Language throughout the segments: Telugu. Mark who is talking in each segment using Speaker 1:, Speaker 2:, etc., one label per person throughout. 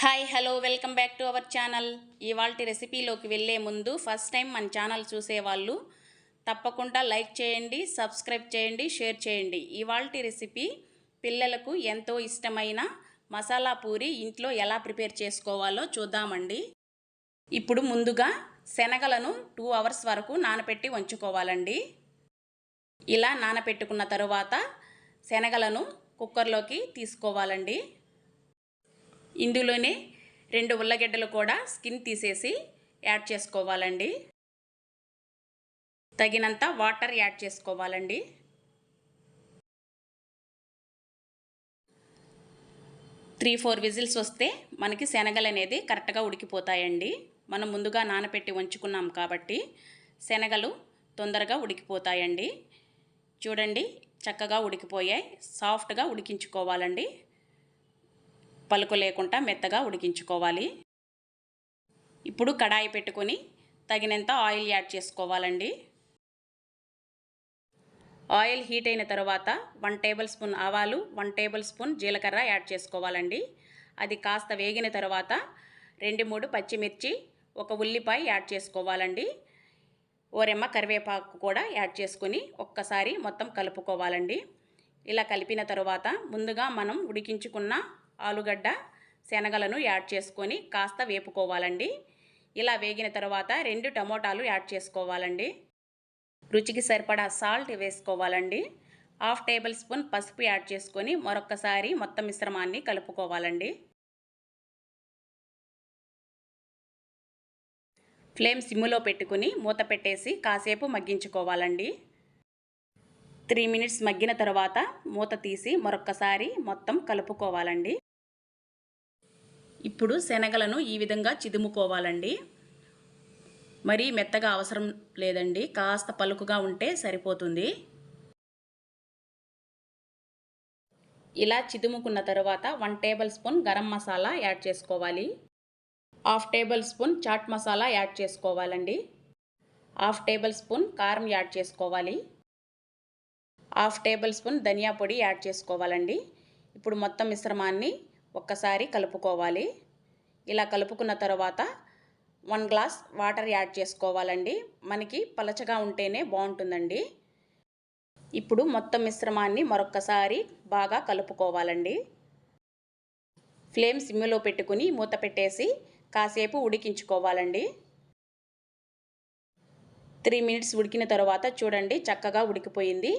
Speaker 1: Hi hello welcome back to our channel. ఇవాళ రెసిపీలోకి వెళ్ళే ముందు ఫస్ట్ టైం మన ఛానల్ చూసేవాళ్ళు తప్పకుండా లైక్ చేయండి సబ్స్క్రైబ్ చేయండి షేర్ చేయండి. ఇవాళ రెసిపీ పిల్లలకు ఎంతో ఇష్టమైన మసాలా పూరి ఇంట్లో ఎలా ప్రిపేర్ చేసుకోవాలో చూద్దామండి. ఇప్పుడు ముందుగా శనగలను టూ అవర్స్ వరకు నానపెట్టి ఉంచుకోవాలండి ఇలా నానపెట్టుకున్న తరువాత శనగలను కుక్కర్లోకి తీసుకోవాలండి. ఇందులోనే రెండు ఉల్లగడ్డలు కూడా స్కిన్ తీసేసి యాడ్ చేసుకోవాలండి. తగినంత వాటర్ యాడ్ చేసుకోవాలండి. త్రీ ఫోర్ విజిల్స్ వస్తే మనకి శనగలు అనేది కరెక్ట్గా ఉడికిపోతాయండి. మనం ముందుగా నానపెట్టి ఉంచుకున్నాం కాబట్టి శనగలు తొందరగా ఉడికిపోతాయండి. చూడండి చక్కగా ఉడికిపోయాయి. సాఫ్ట్గా ఉడికించుకోవాలండి. పలుకు లేకుండా మెత్తగా ఉడికించుకోవాలి. ఇప్పుడు కడాయి పెట్టుకొని తగినంత ఆయిల్ యాడ్ చేసుకోవాలండి. ఆయిల్ హీట్ అయిన తర్వాత వన్ టేబుల్ స్పూన్ ఆవాలు వన్ టేబుల్ స్పూన్ జీలకర్ర యాడ్ చేసుకోవాలండి. అది కాస్త వేగిన తర్వాత రెండు మూడు పచ్చిమిర్చి ఒక ఉల్లిపాయ యాడ్ చేసుకోవాలండి. ఓరెమ్మ కరివేపాకు కూడా యాడ్ చేసుకొని ఒక్కసారి మొత్తం కలుపుకోవాలండి. ఇలా కలిపిన తర్వాత ముందుగా మనం ఉడికించుకున్న ఆలుగడ్డ శనగలను యాడ్ చేసుకొని కాస్త వేపుకోవాలండి. ఇలా వేగిన తర్వాత రెండు టమోటాలు యాడ్ చేసుకోవాలండి. రుచికి సరిపడా సాల్ట్ వేసుకోవాలండి. హాఫ్ టేబుల్ స్పూన్ పసుపు యాడ్ చేసుకొని మరొక్కసారి మొత్తం మిశ్రమాన్ని కలుపుకోవాలండి. ఫ్లేమ్ సిమ్ములో పెట్టుకుని మూత పెట్టేసి కాసేపు మగ్గించుకోవాలండి. త్రీ మినిట్స్ మగ్గిన తర్వాత మూత తీసి మరొక్కసారి మొత్తం కలుపుకోవాలండి. ఇప్పుడు శనగలను ఈ విధంగా చిదుముకోవాలండి. మరీ మెత్తగా అవసరం లేదండి. కాస్త పలుకుగా ఉంటే సరిపోతుంది. ఇలా చిదుముకున్న తర్వాత one tablespoon garam masala add చేసుకోవాలి. Half tablespoon chaat masala add చేసుకోవాలండి. హాఫ్ టేబుల్ స్పూన్ కారం యాడ్ చేసుకోవాలి. హాఫ్ టేబుల్ స్పూన్ ధనియా పొడి యాడ్ చేసుకోవాలండి. ఇప్పుడు మొత్తం మిశ్రమాన్ని ఒక్కసారి కలుపుకోవాలి. ఇలా కలుపుకున్న తర్వాత వన్ గ్లాస్ వాటర్ యాడ్ చేసుకోవాలండి. మనకి పలచగా ఉంటేనే బాగుంటుందండి. ఇప్పుడు మొత్తం మిశ్రమాన్ని మరొక్కసారి బాగా కలుపుకోవాలండి. ఫ్లేమ్ సిమ్లో పెట్టుకుని మూత పెట్టేసి కాసేపు ఉడికించుకోవాలండి. త్రీ మినిట్స్ ఉడికిన తర్వాత చూడండి చక్కగా ఉడికిపోయింది.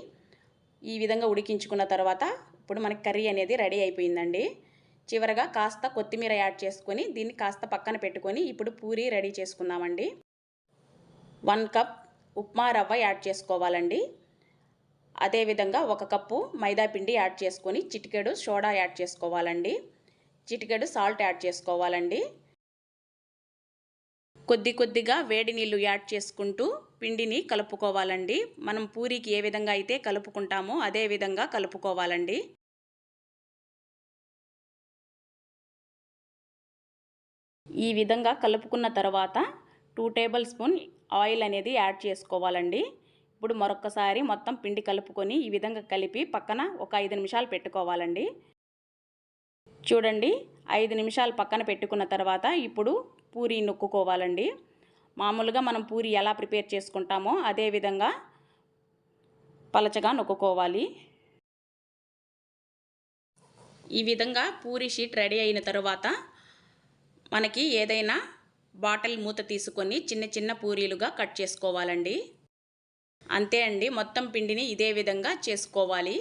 Speaker 1: ఈ విధంగా ఉడికించుకున్న తర్వాత ఇప్పుడు మనకి కర్రీ అనేది రెడీ అయిపోయిందండి. చివరగా కాస్త కొత్తిమీర యాడ్ చేసుకొని దీన్ని కాస్త పక్కన పెట్టుకొని ఇప్పుడు పూరి రెడీ చేసుకుందామండి. వన్ కప్ ఉప్మా రవ్వ యాడ్ చేసుకోవాలండి. అదేవిధంగా ఒక కప్పు మైదా పిండి యాడ్ చేసుకొని చిటికెడు సోడా యాడ్ చేసుకోవాలండి. చిటికెడు సాల్ట్ యాడ్ చేసుకోవాలండి. కొద్ది కొద్దిగా వేడి నీళ్ళు యాడ్ చేసుకుంటూ పిండిని కలుపుకోవాలండి. మనం పూరికి ఏ విధంగా అయితే కలుపుకుంటామో అదే విధంగా కలుపుకోవాలండి. ఈ విధంగా కలుపుకున్న తర్వాత టూ టేబుల్ స్పూన్ ఆయిల్ అనేది యాడ్ చేసుకోవాలండి. ఇప్పుడు మరొకసారి మొత్తం పిండి కలుపుకొని ఈ విధంగా కలిపి పక్కన ఒక ఐదు నిమిషాలు పెట్టుకోవాలండి. చూడండి ఐదు నిమిషాలు పక్కన పెట్టుకున్న తర్వాత ఇప్పుడు పూరి నొక్కుకోవాలండి. మామూలుగా మనం పూరి ఎలా ప్రిపేర్ చేసుకుంటామో అదే విధంగా పలచగా నొక్కుకోవాలి. ఈ విధంగా పూరి షీట్ రెడీ అయిన తర్వాత మనకి ఏదైనా బాటిల్ మూత తీసుకొని చిన్న చిన్న పూరీలుగా కట్ చేసుకోవాలండి. అంతే అండి మొత్తం పిండిని ఇదే విధంగా చేసుకోవాలి.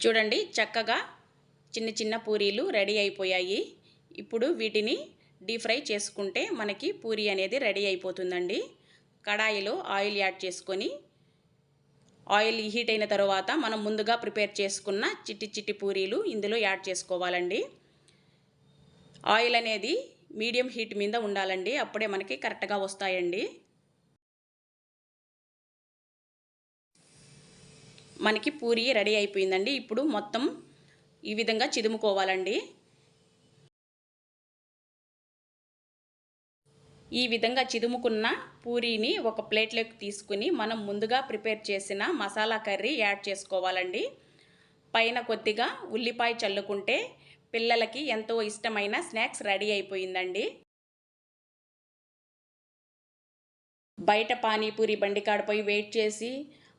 Speaker 1: చూడండి చక్కగా చిన్న చిన్న పూరీలు రెడీ అయిపోయాయి. ఇప్పుడు వీటిని డీప్ ఫ్రై చేసుకుంటే మనకి పూరి అనేది రెడీ అయిపోతుందండి. కడాయిలో ఆయిల్ యాడ్ చేసుకొని ఆయిల్ హీట్ అయిన తర్వాత మనం ముందుగా ప్రిపేర్ చేసుకున్న చిట్టి చిట్టి పూరీలు ఇందులో యాడ్ చేసుకోవాలండి. ఆయిల్ అనేది మీడియం హీట్ మీద ఉండాలండి. అప్పుడే మనకి కరెక్ట్గా వస్తాయండి. మనకి పూరి రెడీ అయిపోయిందండి. ఇప్పుడు మొత్తం ఈ విధంగా చిదుముకోవాలండి. ఈ విధంగా చిదుముకున్న పూరీని ఒక ప్లేట్లోకి తీసుకుని మనం ముందుగా ప్రిపేర్ చేసిన మసాలా కర్రీ యాడ్ చేసుకోవాలండి. పైన కొద్దిగా ఉల్లిపాయ చల్లుకుంటే పిల్లలకి ఎంతో ఇష్టమైన స్నాక్స్ రెడీ అయిపోయిందండి. బయట పానీపూరి బండికాడపోయి వెయిట్ చేసి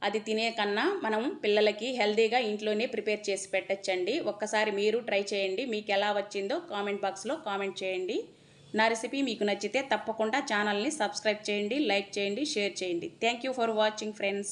Speaker 1: అది తినే కన్నా మనం పిల్లలకి హెల్తీగా ఇంట్లోనే ప్రిపేర్ చేసి పెట్టచ్చండి. ఒక్కసారి మీరు ట్రై చేయండి. మీకు ఎలా వచ్చిందో కామెంట్ బాక్స్లో కామెంట్ చేయండి. నా రెసిపీ మీకు నచ్చితే తప్పకుండా ఛానల్ని సబ్స్క్రైబ్ చేయండి లైక్ చేయండి షేర్ చేయండి. Thank you for watching friends